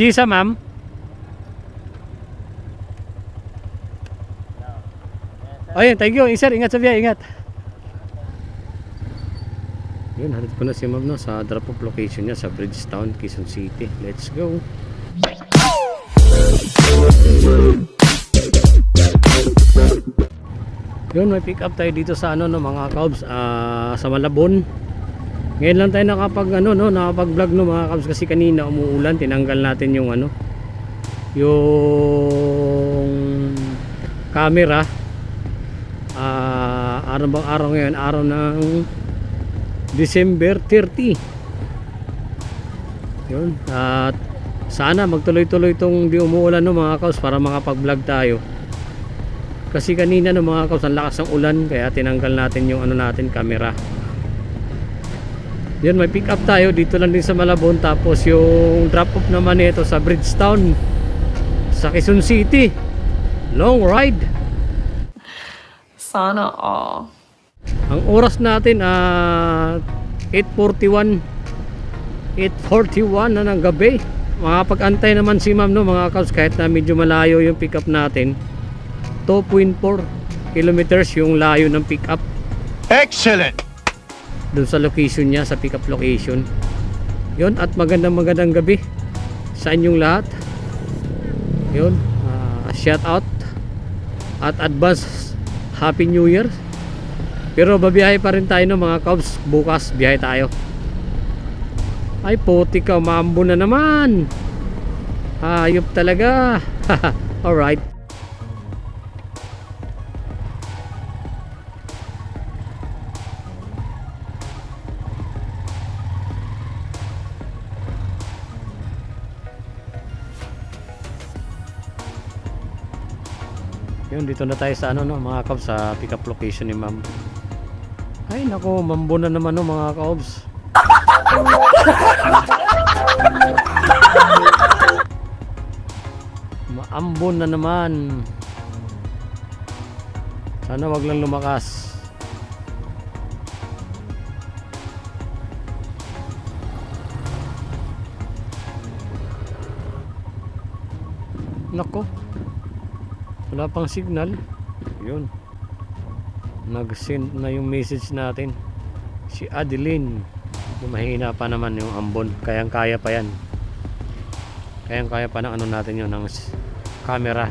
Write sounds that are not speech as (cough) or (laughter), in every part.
Gisa, ma'am. Ayun, thank you. Sir, ingat sa biya, ingat. Yun, hanap ko na si ma'am no, sa drop-off location niya sa Bridgetown, Quezon City. Let's go. Yun, may pick up tayo dito sa ano no mga Cubs ah, sa Malabon. Ngayon lang tayo nakapag ano no, nakapag-vlog no mga Cubs kasi kanina umuulan, tinanggal natin yung ano yung camera. Ah, araw bang araw ngayon? Araw ng December 30. Yun. At sana magtuloy-tuloy itong di umuulan no mga Cubs para makapag-vlog tayo. Kasi kanina no mga kaus, ang lakas ng ulan kaya tinanggal natin yung ano natin camera. Yan may pick up tayo dito lang din sa Malabon tapos yung drop off naman nito sa Bridgetown sa Quezon City. Long ride. Sana all. Ang oras natin ah 8:41 8:41 na ng gabi. Makapag-antay naman si Ma'am no mga kaus kahit na medyo malayo yung pick up natin. 2.4 kilometers yung layo ng pick up Excellent! Dun sa location niya sa pick up location. Yun at magandang magandang gabi sa inyong lahat. Yun ah, shout out at advance happy new year. Pero babiyahe pa rin tayo no mga Cubs. Bukas biyahe tayo. Ay puti ka maambo na naman. Ayop talaga. (laughs) Alright Yun, dito na tayo sa ano no, mga kabs sa pick up location ni ma'am. Ay nako, mambo na naman no mga kabs. (laughs) Maambon na naman. Sana wag lang lumakas. Nako wala pang signal. Yun. Nag-send na yung message natin. Si Adeline. Mahina pa naman yung ambon. Kayang kaya pa yan. Kayang kaya pa ng ano natin yun ng camera.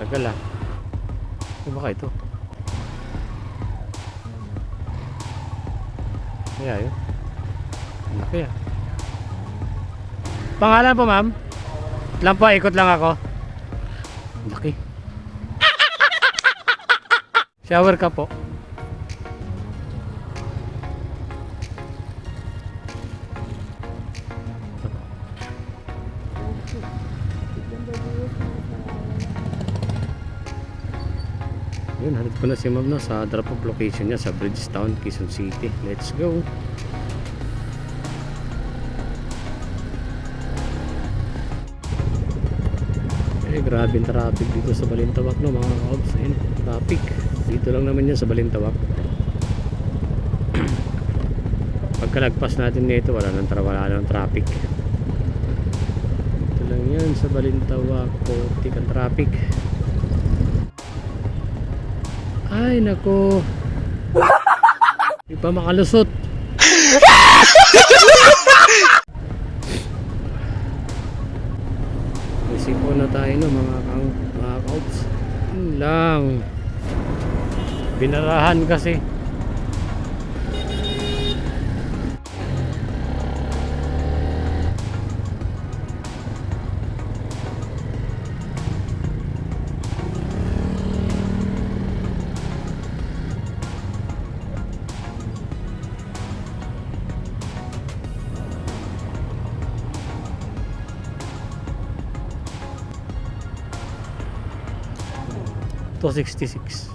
Tagal ah. Ano ba ito? Kaya yun. Laki ah Pangalan po, ma'am? Lang po, ikot lang ako. Laki. Shower ka po. Yun, hanap ko na si ma'am no, sa drop off location niya sa Bridgetown, Quezon City. Let's go. Grabe yung traffic dito sa Balintawak no mga kaobs. Ayun, traffic. Dito lang naman yan sa Balintawak. (clears throat) Pagkalagpas natin nito, wala nang, wala nang traffic. Dito lang yan sa Balintawak. Putik ang traffic. Ay, nako. Di pa makalusot. (laughs) tayo no mga mga lang. Binarahan kasi. Two sixty six.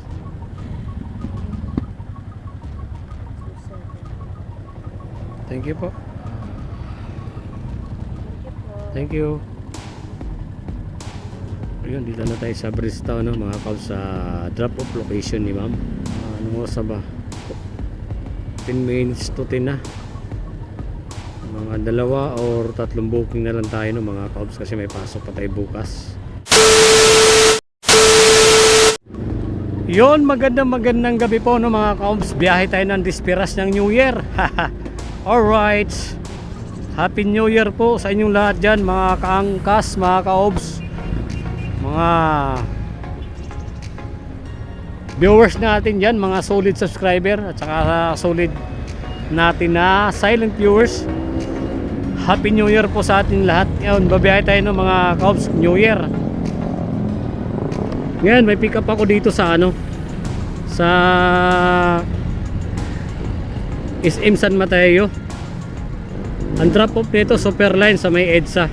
Thank you po. Thank you. Ayun, dito na tayo sa Bridgetown, no, mga kaus sa drop-off location ni ma'am. Uh, anong oras na ba? 15 minutes to 10 na mga dalawa or tatlong booking na lang tayo no mga kaobs kasi may pasok pa tayo bukas Yon, magandang magandang gabi po no mga kaobs. Biyahe tayo ng Disperas ng New Year. (laughs) Alright. Happy New Year po sa inyong lahat dyan mga kaangkas, mga kaobs. Mga viewers natin dyan, mga solid subscriber at saka solid natin na silent viewers. Happy New Year po sa ating lahat. Yun, babiyahe tayo ng mga kaobs, New Year. Ngayon, may pick up ako dito sa ano sa SM San Mateo. Ang drop off nito super line sa may EDSA.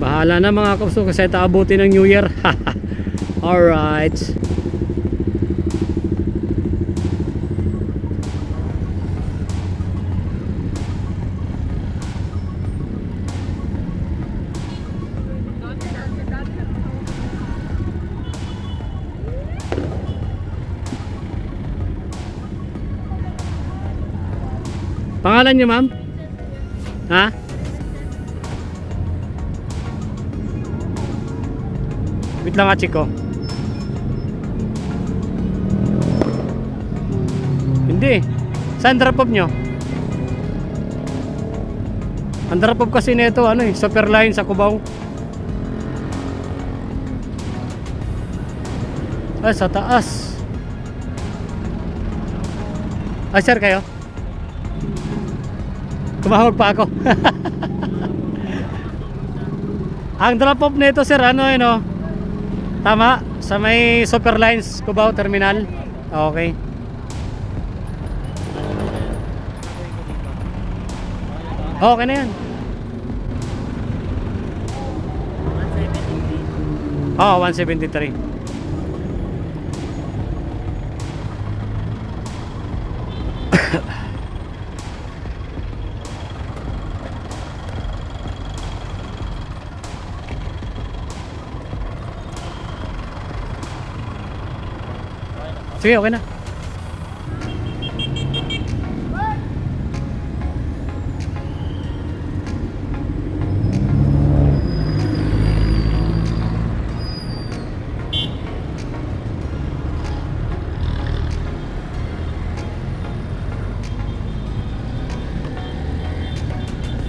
Bahala na mga kapso kasi taabuti ng New Year. (laughs) Alright. Pangalan niyo, ma'am? Ha? Wait lang, Achiko. Hindi. Saan drop off nyo? Ang drop off kasi nito, ano eh, super line sa Cubao. Ay, sa taas. Ay, sir kayo? Tumawag pa ako. (laughs) Ang drop off nito sir, ano yun oh? Tama, sa may Super Lines Cubao Terminal. Okay. Okay na yan. Oo, 173. Sige, okay na.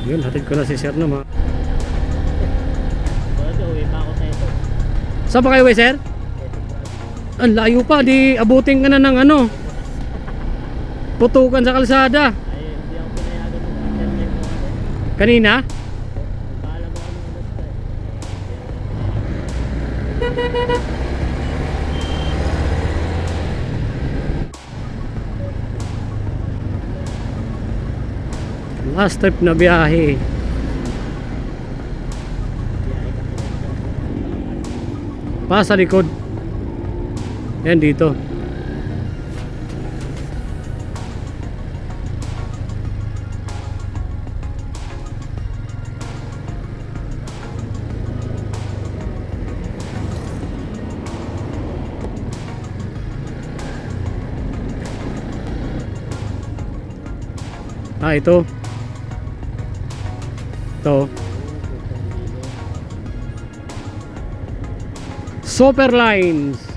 Yun, hatid ko na si Sir no, mga. Saan ba kayo, eh, Sir? Ang layo pa, di abutin ka na ng ano. Putukan sa kalsada. Kanina? Last trip na biyahe. Pa sa likod. Yan dito. Ah, ito. Ito. Super lines.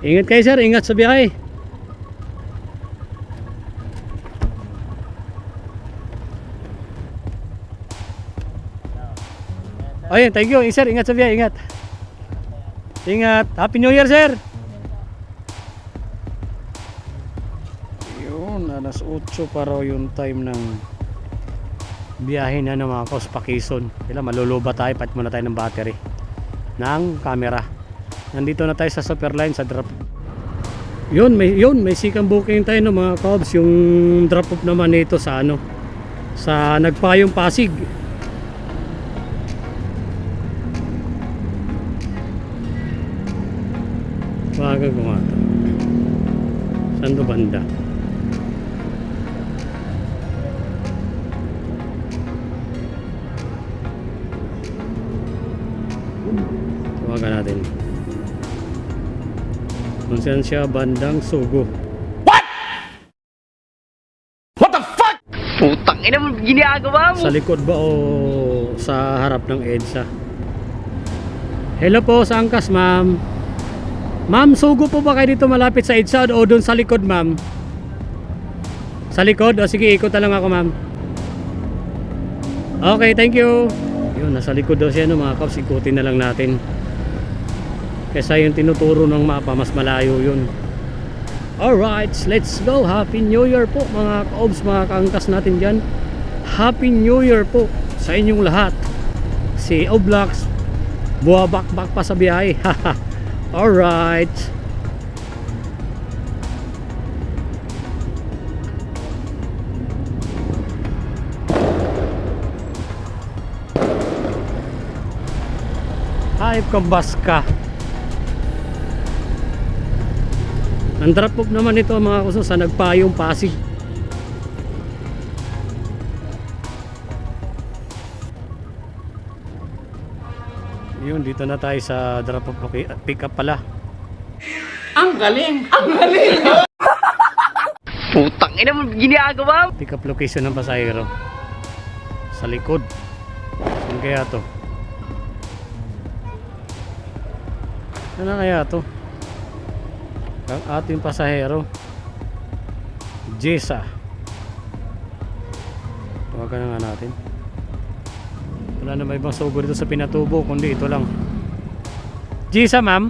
Ingat kayo sir, ingat sa biyahe. Ayun, thank you. Sir, ingat sa biyahe, ingat. Ingat. Happy New Year, sir. Yun, alas 8 pa raw yung time ng biyahe na ng mga Cos Pakison. Kailan maluluba tayo, pat muna tayo ng battery ng camera. Nandito na tayo sa Superline sa drop. Yun, may yun, may sikang booking tayo no mga Cobs, yung drop off naman nito sa ano sa Nagpayong Pasig. Baga to. Saan to banda? Tawagan natin. Kung saan siya bandang Sugo. Putang ina mo, ginagawa mo. Sa likod ba o sa harap ng EDSA? Hello po sa Angkas, ma'am. Ma'am, sugo po ba kayo dito malapit sa EDSA o doon sa likod, ma'am? Sa likod? O sige, ikot na lang ako, ma'am. Okay, thank you. Yun, nasa likod daw siya, no, mga kaps. Ikutin na lang natin. Kesa yung tinuturo ng mapa, mas malayo yun. Alright, let's go. Happy New Year po mga kaobs, mga kaangkas natin dyan. Happy New Year po sa inyong lahat. Si Oblax, buwabakbak pa sa biyahe. (laughs) Alright. Hayop kang baska. Ang drop off naman ito mga kuso sa nagpayong Pasig. Yun, dito na tayo sa drop off okay, pick up pala. (laughs) Putang ina mo, ginagawa. Pick up location ng pasahero. Sa likod. Saan kaya to? Saan na kaya to? Ang ating pasahero. Jessa. Tawagan na nga natin. Wala na may ibang sugo dito sa pinatubo, kundi ito lang. Jessa, ma'am?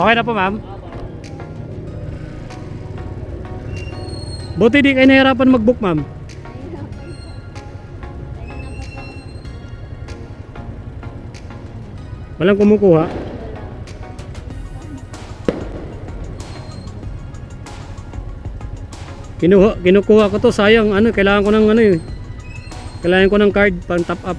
Okay na po, ma'am. Buti di kayo nahirapan mag-book, ma'am. Walang kumukuha. Kinuha, kinukuha ko to, sayang, ano, kailangan ko ng ano eh. Kailangan ko ng card pang top up.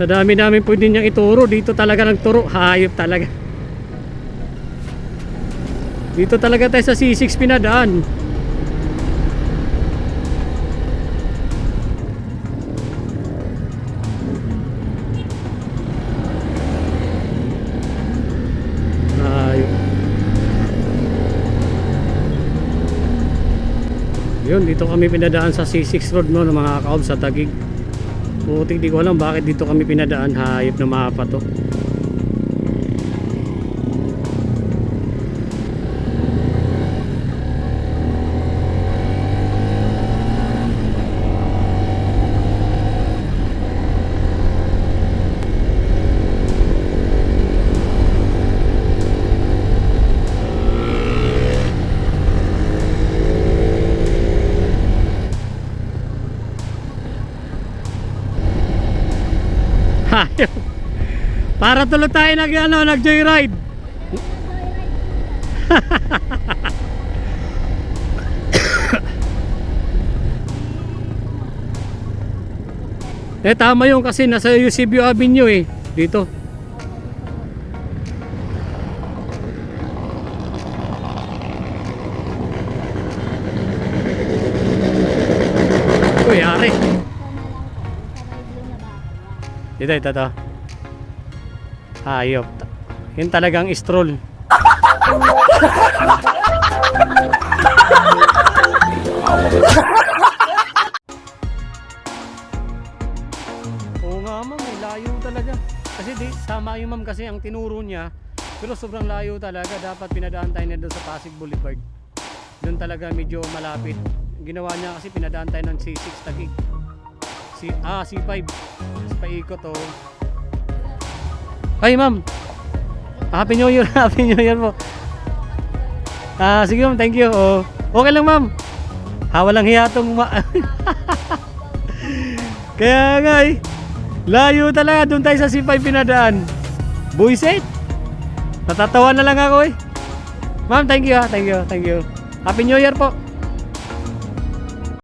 Sa dami namin pwede niyang ituro, dito talaga nagturo, hayop talaga. Dito talaga tayo sa C6 pinadaan. Hayop. Yun, dito kami pinadaan sa C6 road no, ng mga kaob sa Tagig. Putik di ko alam bakit dito kami pinadaan hayop na mapa to. (laughs) Para tuloy tayo nag ano, nag joyride. (laughs) eh tama yun kasi nasa Eusebio Avenue eh. Dito. Dito, ito, ito. Hayop. Yun talagang stroll. Oo nga ma'am, may layo talaga. Kasi di, tama yung ma'am kasi ang tinuro niya. Pero sobrang layo talaga. Dapat pinadaan tayo na doon sa Pasig Boulevard. Doon talaga medyo malapit. Ginawa niya kasi pinadaan tayo ng C6 Tagig. C, ah, C5. Tapos paikot oh. Ay ma'am. Happy New Year. (laughs) Happy New Year po. Ah, sige ma'am, thank you. Oh. Okay lang ma'am. Ha, walang hiya tong ma- (laughs) Kaya nga eh. Layo talaga, doon tayo sa C5 pinadaan. Buisit. Natatawa na lang ako eh. Ma'am, thank you ha, thank you, thank you. Happy New Year po.